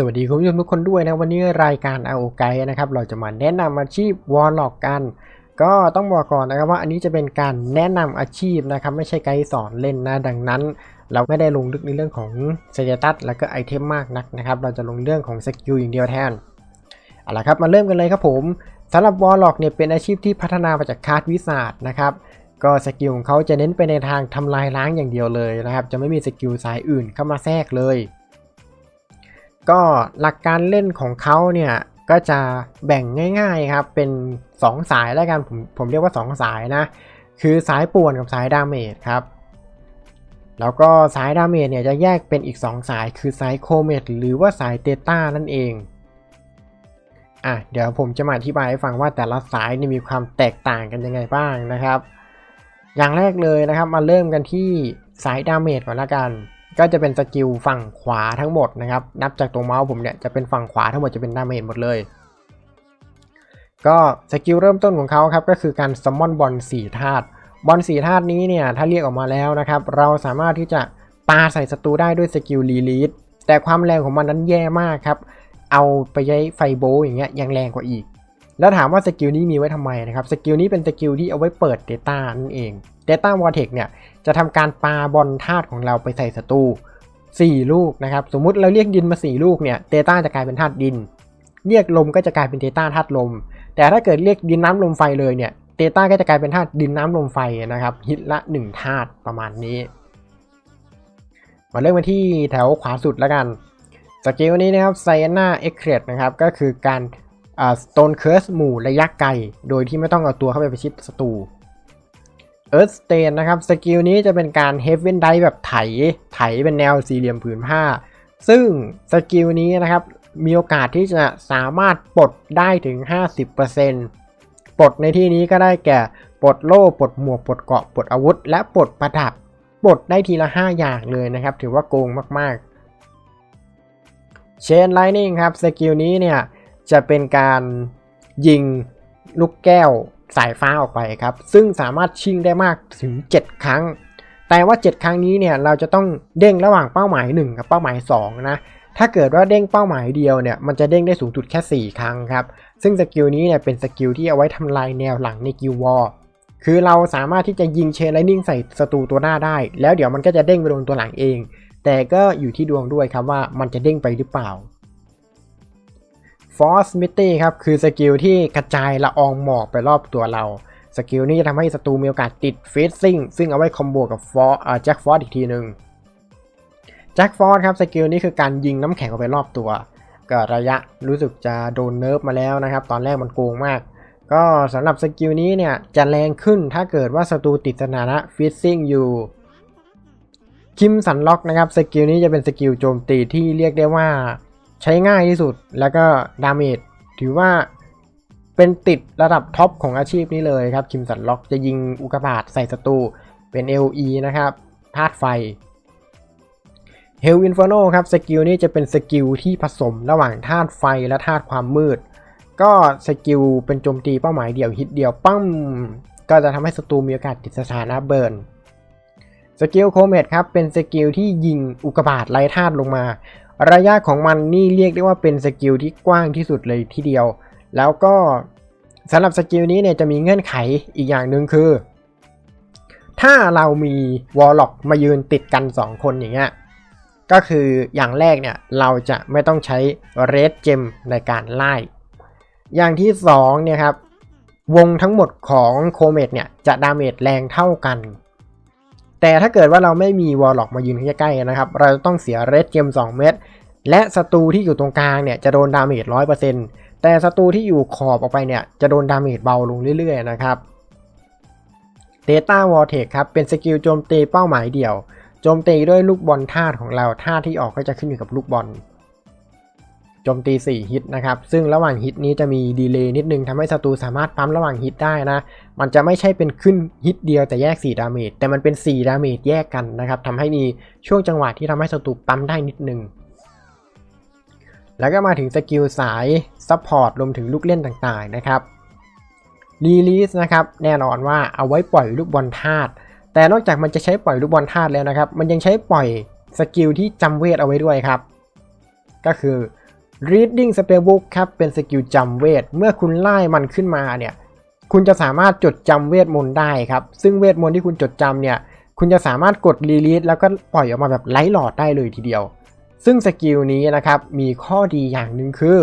สวัสดีคุณผู้ชมทุกคนด้วยนะวันนี้รายการเอาไกนะครับเราจะมาแนะนำอาชีพวอลล็อกกัน ก็ต้องบอกก่อนนะครับว่าอันนี้จะเป็นการแนะนำอาชีพนะครับไม่ใช่ไกด์สอนเล่นนะดังนั้น เราไม่ได้ลงลึกในเรื่องของสเตตัสแล้วก็ไอเทมมากนักนะครับเราจะลงเรื่องของสกิลอย่างเดียวแทนเอาละครับมาเริ่มกันเลยครับผมสำหรับวอลล็อกเนี่ยเป็นอาชีพที่พัฒนามาจากคาร์ดวิสาดนะครับก็สกิลของเขาจะเน้นไปในทางทำลายล้างอย่างเดียวเลยนะครับจะไม่มีสกิลสายอื่นเข้ามาแทรกเลย ก็หลักการเล่นของเขาเนี่ยก็จะแบ่งง่าย ๆครับ เป็น 2 สายแล้วกันผมผมเรียกว่า 2 สายนะ คือสายป่วนกับสายดาเมจครับ แล้วก็สายดาเมจเนี่ยจะแยกเป็นอีก 2 สายคือสายโคเมตหรือว่าสายเตต้านั่นเองอะเดี๋ยวผมจะมาอธิบายให้ฟังว่าแต่ละสายนี่มีความแตกต่างกันยังไงบ้างนะครับ อย่างแรกเลยนะครับมาเริ่มกันที่สายดาเมจก่อนละกัน ก็จะเป็นสกิลฝั่งขวาทั้งหมดนะครับ นับจากตรงเมาส์ผมเนี่ยจะเป็นฝั่งขวาทั้งหมดจะเป็นดาเมจหมดเลย ก็สกิลเริ่มต้นของเขาครับก็คือการซัมมอนบอลสี่ธาตุบอลสี่ธาตุนี้เนี่ยถ้าเรียกออกมาแล้วนะครับ เราสามารถที่จะปาใส่ศัตรูได้ด้วยสกิลรีลีสแต่ความแรงของมันนั้นแย่มากครับ เอาไปใช้ไฟโบอย่างเงี้ยยังแรงกว่าอีก แล้วถามว่าสกิลนี้มีไว้ทำไมนะครับ สกิลนี้เป็นสกิลที่เอาไว้เปิด Data นั่นเอง Data v o r t e x เนี่ย จะทำการปาบอลธาตุของเราไปใส่ศัตรู4 ลูกนะครับ สมมุติเราเรียกดินมา 4 ลูกเนี่ย Data จะกลายเป็นธาตุดิน เรียกลมก็จะกลายเป็น Data ธาตุลม แต่ถ้าเกิดเรียกดินน้ำลมไฟเลยเนี่ย Data ก็จะกลายเป็นธาตุดินน้ำลมไฟนะครับฮิตละ1ธาตุประมาณนี้ มาเริ่มกันที่แถวขวาสุดแล้วกันสกิลนี้นะครับไซน่าเอ็กเครดนะครับก็คือการสโตนเคิร์สหมู่ระยะไกล โดยที่ไม่ต้องเอาตัวเข้าไปประชิดศัตรู เอิร์ธสเตนนะครับสกิลนี้จะเป็นการเฮฟเวนไดแบบไถ ไถเป็นแนวสี่เหลี่ยมผืนผ้า ซึ่งสกิลนี้นะครับมีโอกาสที่จะสามารถปลดได้ถึง 50%ปลดในที่นี้ก็ได้แก่ปลดโล่ปลดหมวกปลดเกาะปลดอาวุธ และปลดประดับปลดได้ทีละ 5 อย่างเลยนะครับ ถือว่าโกงมากๆเชนไลนิ่งครับสกิลนี้เนี่ยจะเป็นการยิงลูกแก้ว สายฟ้าออกไปครับ ซึ่งสามารถชิงได้มากถึง 7 ครั้ง แต่ว่า 7 ครั้งนี้เนี่ยเราจะต้องเด้งระหว่างเป้าหมาย 1 กับเป้าหมาย 2 นะ ถ้าเกิดว่าเด้งเป้าหมายเดียวเนี่ยมันจะเด้งได้สูงสุดแค่ 4 ครั้งครับ ซึ่งสกิลนี้เนี่ยเป็นสกิลที่เอาไว้ทำลายแนวหลังในกิลวอร์คือเราสามารถที่จะยิงเชนไลนิ่งใส่ศัตรูตัวหน้าได้ แล้วเดี๋ยวมันก็จะเด้งไปโดนตัวหลังเอง แต่ก็อยู่ที่ดวงด้วยครับว่ามันจะเด้งไปหรือเปล่า Force m i t y ครับคือสกิลที่กระจายละอองหมอกไปรอบตัวเรา สกิลนี้จะทำให้ศัตรูมีโอกาสติดเฟสซิ่งซึ่งเอาไว้คอมโบกับฟอร์แจ็คฟอร์อีกทีหนึ่งแจ็คฟอร์ครับสกิลนี้คือการยิงน้ำแข็งออกไปรอบตัวก็ระยะรู้สึกจะโดนเนิร์ฟมาแล้วนะครับ ตอนแรกมันโกงมาก ก็สำหรับสกิลนี้เนี่ยจะแรงขึ้นถ้าเกิดว่าศัตรูติดสถานะฟิซซิ่งอยู่คิมสันล็อกนะครับสกิลนี้จะเป็นสกิลโจมตีที่เรียกได้ว่า ใช้ง่ายที่สุดแล้วก็ดาเมจถือว่าเป็นติดระดับท็อปของอาชีพนี้เลยครับ คิมสันล็อกจะยิงอุกาบาตใส่ศัตรูเป็น LE นะครับธาตุไฟ Hell Inferno ครับสกิลนี้จะเป็นสกิลที่ผสมระหว่างธาตุไฟและธาตุความมืด ก็สกิลเป็นโจมตีเป้าหมายเดียวฮิตเดียวปั้มก็จะทำให้ศัตรูมีโอกาสติดสถานะเบิร์นสกิลโคเมตครับเป็นสกิลที่ยิงอุกบาตไร้ธาตุลงมา ระยะของมันนี่เรียกได้ว่าเป็นสกิลที่กว้างที่สุดเลยทีเดียว แล้วก็สำหรับสกิลนี้เนี่ยจะมีเงื่อนไขอีกอย่างหนึ่งคือ ถ้าเรามีวอลล็อกมายืนติดกัน 2 คนอย่างเงี้ยก็คืออย่างแรกเนี่ยเราจะไม่ต้องใช้เรดเจมในการไล่ อย่างที่2เนี่ยครับวงทั้งหมดของโคเมตเนี่ยจะดาเมจแรงเท่ากัน แต่ถ้าเกิดว่าเราไม่มีวอลล็อกมายืนใกล้ๆนะครับ เราจะต้องเสียเรดเจม2เม็ดและศัตรูที่อยู่ตรงกลางเนี่ยจะโดนดาเมจร้อยเปอร์เซ็นต์แต่ศัตรูที่อยู่ขอบออกไปเนี่ยจะโดนดาเมจเบาลงเรื่อยๆนะครับ Data w a r t e ทครับเป็นสกิลโจมตีเป้าหมายเดี่ยวโจมตีด้วยลูกบอลธาตุของเราธาตุที่ออกก็จะขึ้นอยู่กับลูกบอล จมตี 4 ฮิตนะครับ ซึ่งระหว่างฮิตนี้จะมีดีเลย์นิดนึงทำให้ศัตรูสามารถปั๊มระหว่างฮิตได้นะ มันจะไม่ใช่เป็นขึ้นฮิตเดียวแต่แยก 4 ดาเมจ แต่มันเป็น 4 ดาเมจแยกกันนะครับทำให้มีช่วงจังหวะที่ทำให้ศัตรูปั๊มได้นิดนึง แล้วก็มาถึงสกิลสายซัพพอร์ตรวมถึงลูกเล่นต่างๆนะครับรีลีสนะครับแน่นอนว่าเอาไว้ปล่อยลูกบอลธาตุแต่นอกจากมันจะใช้ปล่อยลูกบอลธาตุแล้วนะครับ มันยังใช้ปล่อยสกิลที่จำเวทเอาไว้ด้วยครับ ก็คือ reading spellbook ครับเป็นสกิลจำเวท เมื่อคุณไล่มันขึ้นมาเนี่ย คุณจะสามารถจดจำเวทมนต์ได้ครับ ซึ่งเวทมนต์ที่คุณจดจำเนี่ย คุณจะสามารถกด release แล้วก็ปล่อยออกมาแบบไร้หลอดได้เลยทีเดียว ซึ่งสกิลนี้นะครับมีข้อดีอย่างหนึ่งคือ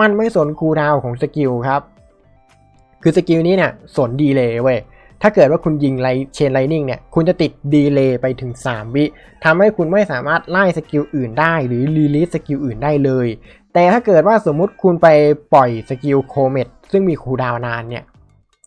มันไม่สนคูลดาวของสกิลครับ คือสกิลนี้เนี่ยสนดีเลยเว้ยถ้าเกิดว่าคุณยิงไลเชนไลนิ่งเนี่ย คุณจะติดดีเลย์ไปถึง 3 วิทำให้คุณไม่สามารถไล่สกิลอื่นได้ หรือรีลีสสกิลอื่นได้เลย แต่ถ้าเกิดว่าสมมุติคุณไปปล่อยสกิลโคเมตซึ่งมีคูดาวนานเนี่ย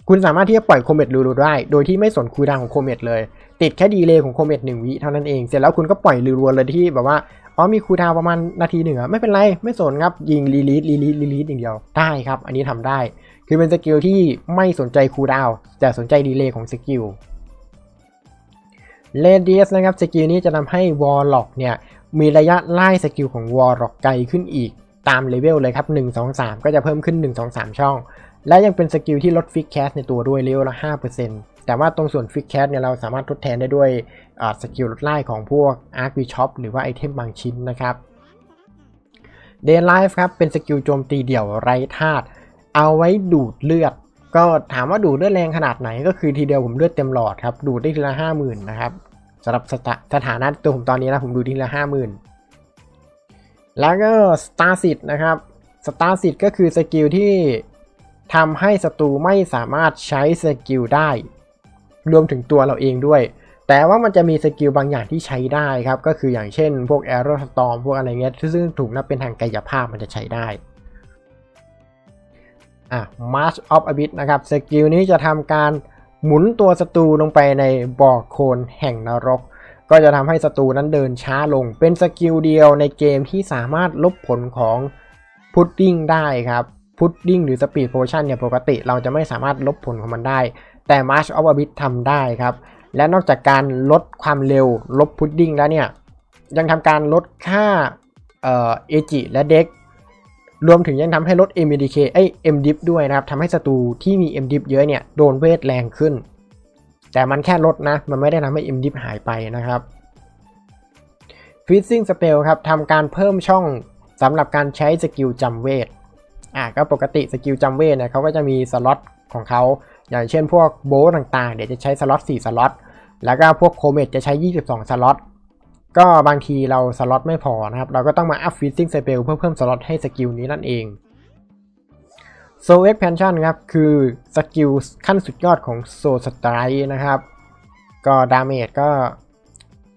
คุณสามารถที่จะปล่อยโคเมตรัวๆได้ โดยที่ไม่สนคูดาวของโคเมตเลย ติดแค่ดีเลย์ของโคเมตหนึ่งวิเท่านั้นเอง เสร็จแล้วคุณก็ปล่อยรัวเลยที่แบบว่า อ๋อมีคูดาวประมาณนาทีหนึ่งอะไม่เป็นไร ไม่สนครับ ยิงรีลีสรีลีสรีลีสอย่างเดียว ได้ครับ อันนี้ทำได้ คือเป็นสกิลที่ไม่สนใจคูลดาวแต่สนใจดีเลย์ของสกิลเลเดียสนะครับสกิลนี้จะทำให้วอลล็อกเนี่ยมีระยะไล่สกิลของวอลล็อกไกลขึ้นอีก ตามเลเวลเลยครับ 1 2 3 ก็จะเพิ่มขึ้น 1 2 3 ช่อง และยังเป็นสกิลที่ลดฟิกแคสในตัวด้วยเลเวลละ 5%แต่ว่าตรงส่วนฟิกแคสเนี่ยเราสามารถทดแทนได้ด้วยสกิลลดไล่ของพวกอาร์คบิชอปหรือว่าไอเทมบางชิ้นนะครับเดนไลฟ์ครับเป็นสกิลโจมตีเดี่ยวไร้ธาตุเอาไว้ดูดเลือด ก็ถามว่าดูดเลือดแรงขนาดไหนก็คือทีเดียวผมเลือดเต็มหลอดครับ ดูดได้ทีละห้าหมื่นนะครับสำหรับสถาสถานะตัวผมตอนนี้นะผมดูทีละห้าหมื่น แล้วก็สตาร์สินะครับสตาร์สิก็คือสกิลที่ทำให้ศัตรูไม่สามารถใช้สกิลได้ รวมถึงตัวเราเองด้วย แต่ว่ามันจะมีสกิลบางอย่างที่ใช้ได้ครับ ก็คืออย่างเช่น พวก Arrow Storm พวกอะไรเงี้ยซึ่งถูกนับเป็นทางกายภาพมันจะใช้ได้อะ March of Abyss นะครับสกิลนี้จะทำการหมุนตัวศัตรูลงไปในบ่อโคลนแห่งนรก ก็จะทำให้ศัตรูนั้นเดินช้าลง เป็นสกิลเดียวในเกมที่สามารถลบผลของพุดดิ้งได้ครับพุดดิ้งหรือสปีดโพชั่นเนี่ยปกติเราจะไม่สามารถลบผลของมันได้ แต่ March of Abyss ทำได้ครับ และนอกจากการลดความเร็วลบพุดดิ้งแล้วเนี่ย ยังทำการลดค่าเออเอจิและเด็กรวมถึงยังทำให้ลด MDK เอ้ย MDIP ด้วยนะครับทำให้ศัตรูที่มี MDIP เยอะเนี่ย โดนเวทแรงขึ้น แต่มันแค่ลดนะ มันไม่ได้ทำให้ MDIP หายไปนะครับ Freezing Spell ครับทำการเพิ่มช่องสำหรับการใช้สกิลจำเวทอะก็ปกติสกิลจำเวทเนี่ยเขาก็จะมีสล็อตของเขาอย่างเช่นพวกโบว์ต่างๆ เดี๋ยวจะใช้สล็อต4สล็อตแล้วก็พวกโคเมตจะใช้ 22 สล็อตก็บางทีเราสล็อตไม่พอนะครับ เราก็ต้องมาอัพฟิซซิ่งสเปลเพื่อเพิ่มสล็อตให้สกิลนี้นั่นเอง โซเอ็กแพนชั่นครับ คือสกิลขั้นสุดยอดของโซสไตร์นะครับ ก็ดาเมจก็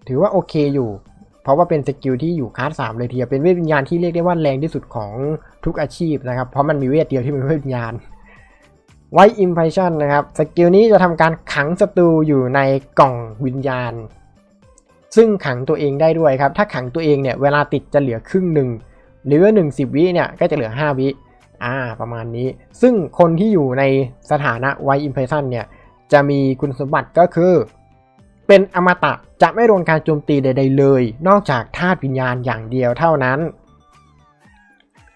ถือว่าโอเคอยู่ เพราะว่าเป็นสกิลที่อยู่คลาสสามเลยทีเดียวเป็นเวทวิญญาณที่เรียกได้ว่าแรงที่สุดของทุกอาชีพนะครับ เพราะมันมีเวทเดียวที่เป็นเวทวิญญาณไวอิมเพรสชันนะครับสกิลนี้จะทำการขังศัตรูอยู่ในกล่องวิญญาณ ซึ่งขังตัวเองได้ด้วยครับ ถ้าขังตัวเองเนี่ยเวลาติดจะเหลือครึ่งหนึ่งหรือว่าหนึ่งสิบวิเนี่ยก็จะเหลือ 5 วิ อ่าประมาณนี้ ซึ่งคนที่อยู่ในสถานะไวอิมเพรสชันเนี่ย จะมีคุณสมบัติก็คือ เป็นอมตะจะไม่โดนการโจมตีใด ๆ เลย นอกจากธาตุวิญญาณอย่างเดียวเท่านั้น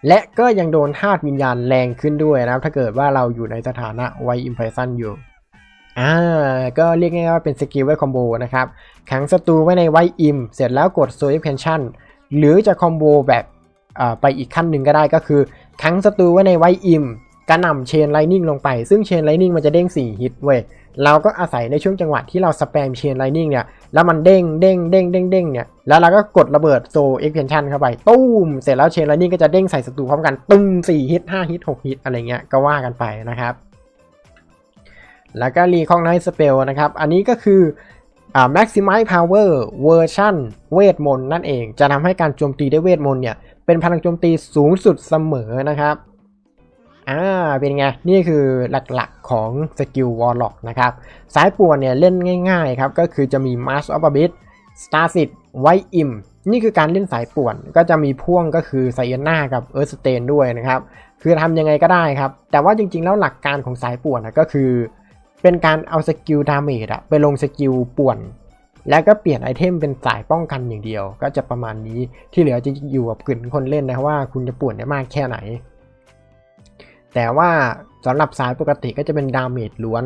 และก็ยังโดนธาตุวิญญาณแรงขึ้นด้วยนะครับ ถ้าเกิดว่าเราอยู่ในสถานะไวอิมเพรสชันอยู่อ่าก็เรียกง่ายๆว่าเป็นสกิลไว้คอมโบนะครับขังศัตรูไว้ในไวอิมเสร็จแล้วกดโซ e เพนชั่นหรือจะคอมโบแบบไปอีกขั้นหนึ่งก็ได้ก็คือ ขังศัตรูไว้ในไวอิมกระหน่ำเชนไลนิ่งลงไป ซึ่งเชนไลนิ่งมันจะเด้ง 4 ฮิตเว้ยเราก็อาศัยในช่วงจังหวะที่เราสแปมเชนไลนิ่งเนี่ย แล้วมันเด้งเด้งเด้งเด้งเด้งเนี่ย แล้วเราก็กดระเบิดโซเอ็กเพนชั่นเข้าไปตุ้ม เสร็จแล้วเชนไลนิ่งก็จะเด้งใส่ศัตรูพร้อมกัน ตึ้ม4ฮิต5ฮิต6ฮิตอะไรเงี้ย ก็ว่ากันไปนะครับ แล้วก็รีคองไนท์สเปลนะครับ อันนี้ก็คืออ่า maximize power เวอร์ชันเวทมนต์นั่นเอง จะทำให้การโจมตีด้วยเวทมนต์เนี่ย เป็นพลังโจมตีสูงสุดเสมอนะครับอ่าเป็นไง นี่คือหลักๆของสกิลวอลล็อกนะครับสายป่วนเนี่ยเล่นง่ายๆครับ ก็คือจะมี Mask of Abyss Star s i d White Im นี่คือการเล่นสายป่วนก็จะมีพ่วงก็คือไซเอน่ากับเอิร์ธสเตนด้วยนะครับ คือทำยังไงก็ได้ครับ แต่ว่าจริงๆแล้วหลักการของสายป่วนนะก็คือ เป็นการเอาสกิลดาเมจอะไปลงสกิลป่วน แล้วก็เปลี่ยนไอเทมเป็นสายป้องกันอย่างเดียว ก็จะประมาณนี้ที่เหลือจะอยู่กับกลิ่นคนเล่นนะว่าคุณจะป่วนได้มากแค่ไหน แต่ว่าสำหรับสายปกติก็จะเป็นดาเมจล้วน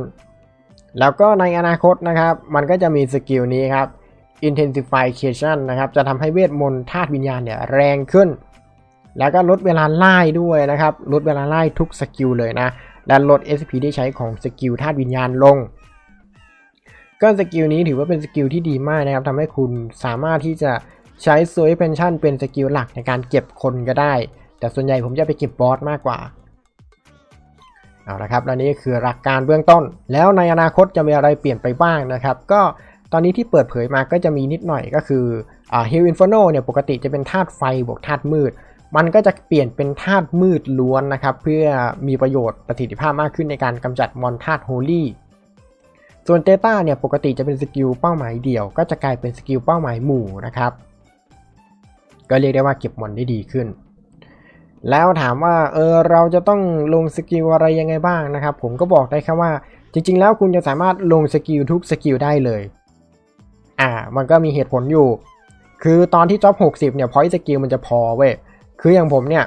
แล้วก็ในอนาคตนะครับ มันก็จะมีสกิลนี้ครับ intensification นะครับจะทำให้เวทมนต์ธาตุวิญญาณเนี่ยแรงขึ้น แล้วก็ลดเวลาไล่ด้วยนะครับ ลดเวลาไล่ทุกสกิลเลยนะและลด SP ที่ใช้ของสกิลธาตุวิญญาณลง ก็สกิลนี้ถือว่าเป็นสกิลที่ดีมากนะครับทำให้คุณสามารถที่จะใช้โซยเพนชั่นเป็นสกิลหลักในการเก็บคนก็ได้ แต่ส่วนใหญ่ผมจะไปเก็บบอสมากกว่า เอาละครับ และนี่คือหลักการเบื้องต้น แล้วในอนาคตจะมีอะไรเปลี่ยนไปบ้างนะครับ ก็ตอนนี้ที่เปิดเผยมาก็จะมีนิดหน่อยก็คือฮิลอินฟโนเนี่ยปกติจะเป็นธาตุไฟบวกธาตุมืด มันก็จะเปลี่ยนเป็นธาตุมืดล้วนนะครับ เพื่อมีประโยชน์ประสิทธิภาพมากขึ้นในการกำจัดมอนธาตุโฮลี่ ส่วนเตต้าเนี่ยปกติจะเป็นสกิลเป้าหมายเดี่ยว ก็จะกลายเป็นสกิลเป้าหมายหมู่นะครับ ก็เรียกได้ว่าเก็บมอนได้ดีขึ้น แล้วถามว่าเออเราจะต้องลงสกิลอะไรยังไงบ้างนะครับ ผมก็บอกได้แค่ว่า จริง ๆ แล้วคุณจะสามารถลงสกิลทุกสกิลได้เลย อ่า มันก็มีเหตุผลอยู่ คือตอนที่จ็อบ60เนี่ยพอยต์สกิลมันจะพอเว้ยคืออย่างผมเนี่ย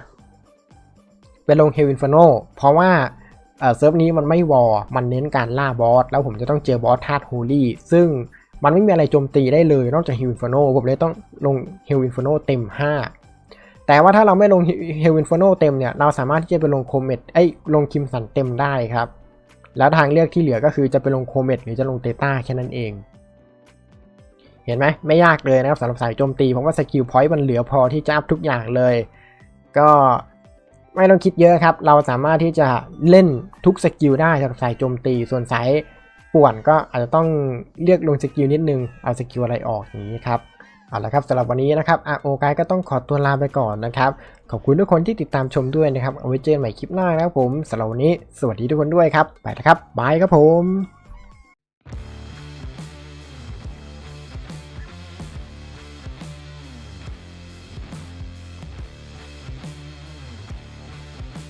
ไปลงเฮวินฟโนเพราะว่า เซิร์ฟนี้มันไม่วอร์มันเน้นการล่าบอส แล้วผมจะต้องเจอบอสธาตุโฮลี่ ซึ่งมันไม่มีอะไรโจมตีได้เลย นอกจากเฮวินฟโนผมเลยต้องลงเฮวินฟโนเต็ม 5 แต่ว่าถ้าเราไม่ลงเฮวินฟโนเต็มเนี่ย เราสามารถที่จะไปลงโคเมตไอ้ยลงคิมสันเต็มได้ครับ แล้วทางเลือกที่เหลือก็คือจะไปลงโคเมตหรือจะลงเตต้าแค่นั้นเอง เห็นไหมไม่ยากเลยนะครับสำหรับสายโจมตีเพราะว่าสกิลพอยต์มันเหลือพอที่จะอัพทุกอย่างเลย ก็ ไม่ต้องคิดเยอะครับ เราสามารถที่จะเล่นทุกสกิลได้สำหรับสายโจมตี ส่วนสายป่วนก็อาจจะต้องเลือกลงสกิลนิดนึง เอาสกิลอะไรออกอย่างนี้ครับ เอาละครับสำหรับวันนี้นะครับอาโอกายก็ต้องขอตัวลาไปก่อนนะครับ ขอบคุณทุกคนที่ติดตามชมด้วยนะครับ เอาไว้เจอกันใหม่คลิปหน้านะครับผมสำหรับวันนี้ สวัสดีทุกคนด้วยครับ ไปแล้วครับบายครับผม